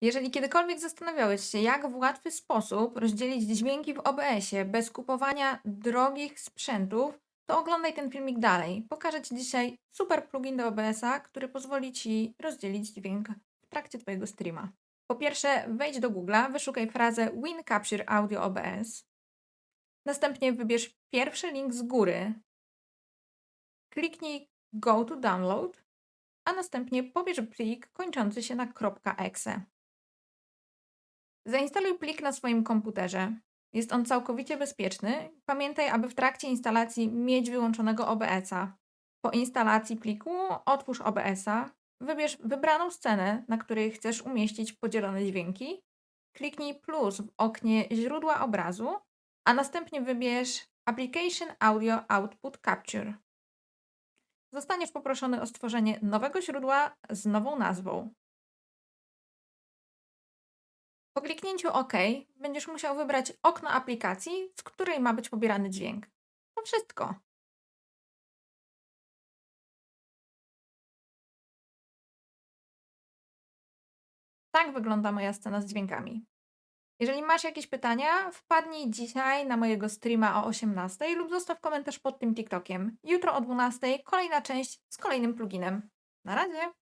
Jeżeli kiedykolwiek zastanawiałeś się, jak w łatwy sposób rozdzielić dźwięki w OBS-ie bez kupowania drogich sprzętów, to oglądaj ten filmik dalej. Pokażę Ci dzisiaj super plugin do OBS-a, który pozwoli Ci rozdzielić dźwięk w trakcie Twojego streama. Po pierwsze, wejdź do Google'a, wyszukaj frazę Win Capture Audio OBS. Następnie wybierz pierwszy link z góry. Kliknij Go to Download, a następnie pobierz plik kończący się na .exe. Zainstaluj plik na swoim komputerze. Jest on całkowicie bezpieczny. Pamiętaj, aby w trakcie instalacji mieć wyłączonego OBS-a. Po instalacji pliku otwórz OBS-a, wybierz wybraną scenę, na której chcesz umieścić podzielone dźwięki, kliknij plus w oknie źródła obrazu, a następnie wybierz Application Audio Output Capture. Zostaniesz poproszony o stworzenie nowego źródła z nową nazwą. Po kliknięciu OK będziesz musiał wybrać okno aplikacji, z której ma być pobierany dźwięk. To wszystko. Tak wygląda moja scena z dźwiękami. Jeżeli masz jakieś pytania, wpadnij dzisiaj na mojego streama o 18 lub zostaw komentarz pod tym TikTokiem. Jutro o 12 kolejna część z kolejnym pluginem. Na razie!